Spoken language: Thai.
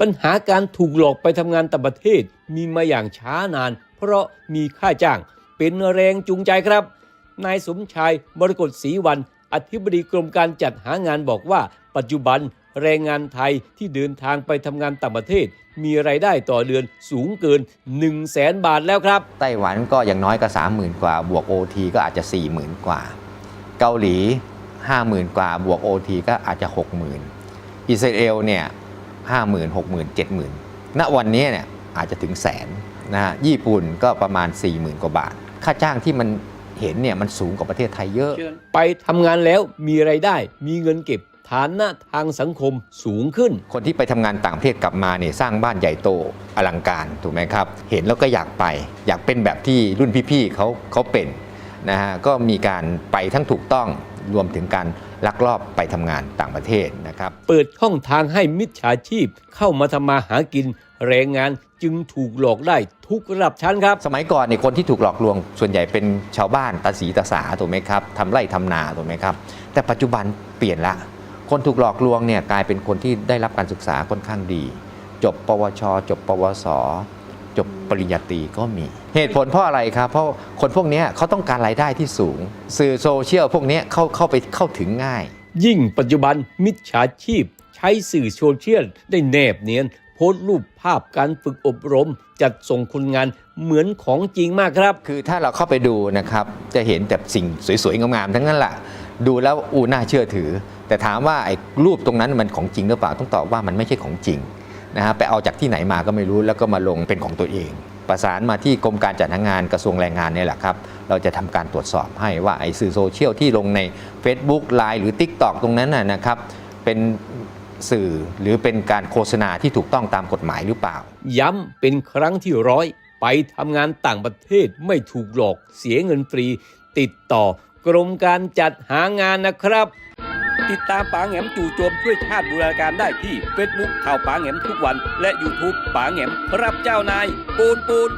ปัญหาการถูกหลอกไปทำงานต่างประเทศมีมาอย่างช้านาน เพราะมีค่าจ้าง เป็นแรงจูงใจครับ นายสมชายมรกตศรีวัน อธิบดีกรมการจัดหางานบอกว่า ปัจจุบันแรงงานไทยที่เดินทางไปทำงานต่างประเทศ มีไรายได้ต่อเดือนสูงเกิน 1 0 0 0 0แสนบาทแล้วครับ ไต้หวันก็อย่างน้อยก็ 30,000 กว่า บวก OT ก็อาจจะ 40,000 กว่า เกาหลี 50,000 กว่า บวก OT ก็อาจจะ 60,000 อิสราเอลเนี่ย 50,000 60,000 70,000ณวันนี้เนี่ยอาจจะถึงแสนนะฮะญี่ปุ่นก็ประมาณ 40,000 กว่าบาท ค่าจ้างที่มันเห็นเนี่ยมันสูงกว่าประเทศไทยเยอะ ไปทำงานแล้วมีไรายได้ มีเงินเก็บฐานะทางสังคมสูงขึ้น คนที่ไปทำงานต่างประเทศกลับมาเนี่ยสร้างบ้านใหญ่โตอลังการถูกไหมครับ เห็นแล้วก็อยากไป อยากเป็นแบบที่รุ่นพี่ๆเขาเขาเป็นนะฮะก็มีการไปทั้งถูกต้อง รวมถึงการลักลอบไปทำงานต่างประเทศนะครับ เปิดช่องทางให้มิจฉาชีพเข้ามาทำมาหากิน แรงงานจึงถูกหลอกได้ทุกระดับชั้นครับ สมัยก่อนเนี่ยคนที่ถูกหลอกลวง ส่วนใหญ่เป็นชาวบ้านตาสีตาสาถูกไหมครับทำไร่ทำนาถูกไหมครับ แต่ปัจจุบันเปลี่ยนละ คนถูกหลอกลวงเนี่ยกลายเป็นคนที่ได้รับการศึกษาค่อนข้างดี จบ ปวช จบ ปวส จบปริญญาตรีก็มี เหตุผลเพราะอะไรครับ เพราะคนพวกเนี้ยเขาต้องการรายได้ที่สูง สื่อโซเชียลพวกเนี้ยเข้าเข้าไปเข้าถึงง่าย ยิ่งปัจจุบันมิจฉาชีพ ใช้สื่อโซเชียลได้แนบเนียน โพสต์รูปภาพการฝึกอบรม จัดส่งคนงานเหมือนของจริงมากครับ คือถ้าเราเข้าไปดูนะครับ จะเห็นแต่สิ่งสวยๆงามๆทั้งนั้นแหละดูแล้วอูน่าเชื่อถือ แต่ถามว่าไอ้รูปตรงนั้นมันของจริงหรือเปล่าต้องตอบว่ามันไม่ใช่ของจริง นะฮะไปเอาจากที่ไหนมาก็ไม่รู้แล้วก็มาลงเป็นของตัวเอง ประสานมาที่กรมการจัดหางานกระทรวงแรงงานเนี่ยแหละครับ เราจะทำการตรวจสอบให้ว่าไอ้สื่อโซเชียลที่ลงใน Facebook Line หรือ TikTok ตรงนั้นน่ะนะครับ เป็นสื่อหรือเป็นการโฆษณาที่ถูกต้องตามกฎหมายหรือเปล่า ย้ำเป็นครั้งที่ร้อยไปทำงานต่างประเทศไม่ถูกหลอกเสียเงินฟรี ติดต่อกรมการจัดหางานนะครับ ติดตามป๋าแหมจู่โจมช่วยชาติบูรณาการได้ที่เฟซบุ๊กข่าวป๋าแหมทุกวัน และ YouTube ป๋าแหงมรับเจ้านายปูนปูน